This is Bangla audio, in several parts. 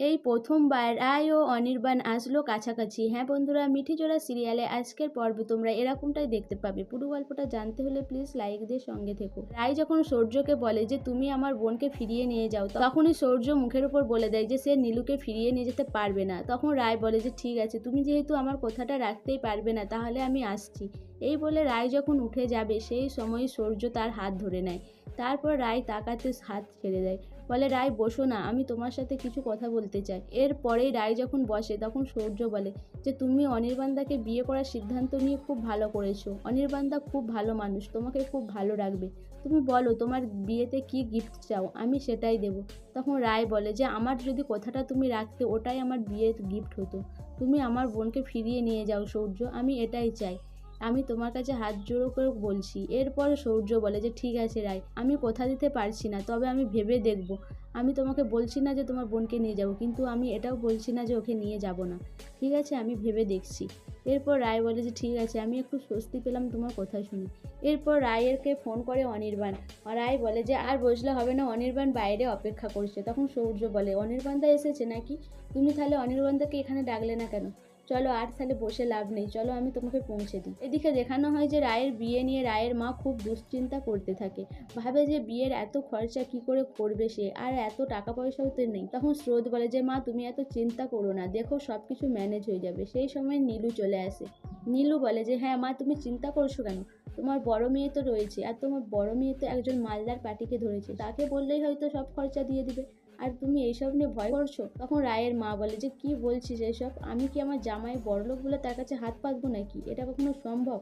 এই প্রথমবার রায় ও অনির্বাণ আসলো কাছাকাছি। হ্যাঁ বন্ধুরা, মিঠিজোড়া সিরিয়ালে আজকের পর্বে তোমরা এরকমটাই দেখতে পাবে। পুরো গল্পটা জানতে হলে প্লিজ লাইক দিয়ে সঙ্গে থেকো। রায় যখন সূর্যকে বলে যে, তুমি আমার বোনকে ফিরিয়ে নিয়ে যাও তখনই সূর্য মুখের উপর বলে দেয় যে, সে নীলুকে ফিরিয়ে নিয়ে যেতে পারবে না। তখন রায় বলে যে, ঠিক আছে, তুমি যেহেতু আমার কথাটা রাখতেই পারবে না, তাহলে আমি আসছি। এই বলে রায় যখন উঠে যাবে, সেই সময় সূর্য তার হাত ধরে নেয়। তারপর রায় তাকাতে হাত ছেড়ে দেয়। বলে, রায়, বসো না, আমি তোমার সাথে কিছু কথা বলতে চাই। এরপরেই রায় যখন বসে, তখন সৌর্য বলে, যে তুমি অনির্বাণদাকে বিয়ে করার সিদ্ধান্ত নিয়ে খুব ভালো করেছ। অনির্বাণদা খুব ভালো মানুষ, তোমাকে খুব ভালো রাখবে। তুমি বলো, তোমার বিয়েতে কি গিফট চাও? আমি সেটাই দেব। তখন রায় বলে, যে আমার যদি কথাটা তুমি রাখতে, ওটাই আমার বিয়ের গিফট হতো। তুমি আমার বোনকে ফিরিয়ে নিয়ে যাও সৌর্য, আমি এটাই চাই। আমি তোমার কাছে হাত জোড়ো করে বলছি। এরপর সূর্য বলে যে, ঠিক আছে রায়, আমি কথা দিতে পারছি না, তবে আমি ভেবে দেখব। আমি তোমাকে বলছি না যে, তোমার বোনকে নিয়ে যাব, কিন্তু আমি এটাও বলছি না যে, ওকে নিয়ে যাব না। ঠিক আছে, আমি ভেবে দেখছি। এরপর রায় বলে যে, ঠিক আছে, আমি একটু স্বস্তি পেলাম তোমার কথা শুনে। এরপর রায়েরকে ফোন করে অনির্বাণ। রায় বলে যে, আর বসলে হবে না, অনির্বাণ বাইরে অপেক্ষা করছে। তখন সূর্য বলে অনির্বাণদা এসেছে নাকি? তুমি তাহলে অনির্বাণদাকে এখানে ডাকলে না কেন? চলো আর তাহলে বসে লাভ নেই, চলো আমি তোমাকে পৌঁছে দিই। এদিকে দেখানো হয় যে রায়ের বিয়ে নিয়ে রায়ের মা খুব দুশ্চিন্তা করতে থাকে। ভাবে যে বিয়ের এত খরচা কি করে করবে সে, আর এত টাকা পয়সাও তো নেই। তখন স্রোত বলে যে, মা, তুমি এত চিন্তা করো না, দেখো সব কিছু ম্যানেজ হয়ে যাবে। সেই সময় নীলু চলে আসে। নীলু বলে যে হ্যাঁ মা, তুমি চিন্তা করছ কেন? তোমার বড় মেয়ে তো রয়েছে, আর তোমার বড় মেয়ে তো একজন মালদার পার্টিকে ধরেছে। তাকে বললেই হয়তো সব খরচা দিয়ে দিবে। আর তুমি এইসব নিয়ে ভয় করছ? তখন রায়ের মা বলে, যে কি বলছিস এইসব? আমি কি আমার জামাই বড়লোক বলে তার কাছে হাত পাতবো নাকি? এটা কখনো সম্ভব?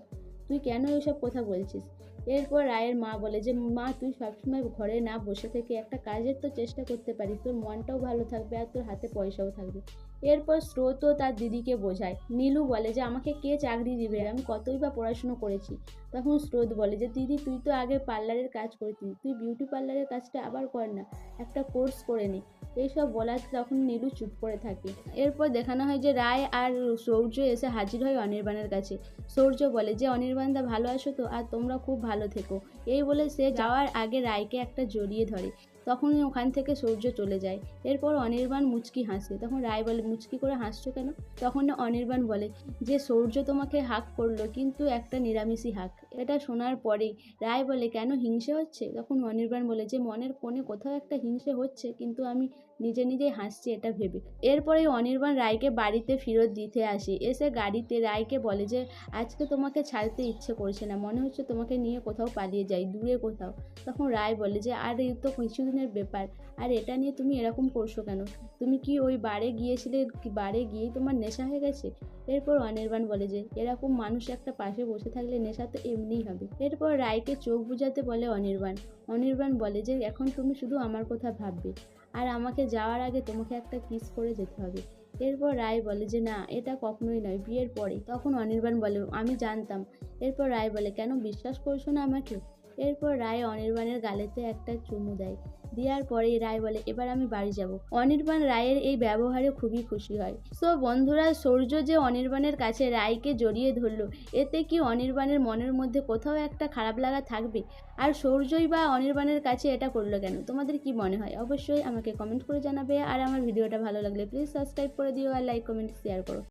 তুই কেন এইসব কথা বলছিস? এরপর রায়ের মা বলে যে, মা, তুই সবসময় ঘরে না বসে থেকে একটা কাজের তো চেষ্টা করতে পারিস। তোর মনটাও ভালো থাকবে আর তোর হাতে পয়সাও থাকবে। এরপর স্রোতও তার দিদিকে বোঝায়। নীলু বলে যে, আমাকে কে চাকরি দিবে? আমি কতই বা পড়াশুনো করেছি। তখন স্রোত বলে যে, দিদি, তুই তো আগে পার্লারের কাজ করতিস। তুই বিউটি পার্লারের কাজটা আবার কর না। একটা কোর্স করে নে। এইসব বলার তখন নীলু চুপ করে থাকে। এরপর দেখানো হয় যে, রায় আর সৌর্য এসে হাজির হয় অনির্বাণের কাছে। সৌর্য বলে যে অনির্বাণদা ভালো আছো তো? আর তোমরা খুব ভালো থেকো। এই বলে সে যাওয়ার আগে রায়কে একটা জড়িয়ে ধরে। তখনই ওখান থেকে সূর্য চলে যায়। এরপর অনির্বাণ মুচকি হাসে। তখন রায় বলে মুচকি করে হাসছো কেন? তখন অনির্বাণ বলে যে সূর্য তোমাকে হাক করল কিন্তু একটা নিরামিষই হাক। এটা শোনার পরেই। রায় বলে কেন হিংসে হচ্ছে? তখন অনির্বাণ বলে যে মনের কোণে কোথাও একটা হিংসে হচ্ছে কিন্তু আমি নিজে নিজেই হাসছে এটা ভেবে। এরপরে অনির্বাণ রায়কে বাড়িতে ফেরত দিতে আসে। এসে গাড়িতে রায়কে বলে যে, আজকে তোমাকে ছাড়তে ইচ্ছে করছে না। মনে হচ্ছে তোমাকে নিয়ে কোথাও পালিয়ে যাই, দূরে কোথাও। তখন রায় বলে যে, আর এই তো কিছুদিনের ব্যাপার। আর এটা নিয়ে তুমি এরকম করছ কেন? তুমি কি ওই বারে গিয়েছিলে? বারে গিয়েই তোমার নেশা হয়ে গেছে? এরপর অনির্বাণ বলে যে, এরকম মানুষ একটা পাশে বসে থাকলে নেশা তো এমনিই হবে। এরপর রায়কে চোখ বুঝাতে বলে অনির্বাণ। অনির্বাণ বলে যে, এখন তুমি শুধু আমার কথা ভাববে, আর আমাকে যাওয়ার আগে তোমাকে একটা কিস করে যেতে হবে। এরপর রায় বলে যে, না, এটা কখনোই নয়, বিয়ের পরে তখন অনির্বাণ বলে, আমি জানতাম। এরপর রায় বলে, কেন, বিশ্বাস করছ না আমাকে? এরপর রায় অনির্বাণের গালেতে একটা চুমু দেয়। দেওয়ার পরে রায় বলে, এবার আমি বাড়ি যাব। অনির্বাণ রায়ের এই ব্যবহারে খুবই খুশি হয়। সো বন্ধুরা, সূর্য যে অনির্বাণের কাছে রায়কে জড়িয়ে ধরলো, এতে কি অনির্বাণের মনের মধ্যে কোথাও একটা খারাপ লাগা থাকবে? আর সূর্যই বা অনির্বাণের কাছে এটা করল কেন? তোমাদের কি মনে হয়? অবশ্যই আমাকে কমেন্ট করে জানাবে। আর আমার ভিডিওটা ভালো লাগলে প্লিজ সাবস্ক্রাইব করে দিও আর লাইক, কমেন্ট, শেয়ার করো।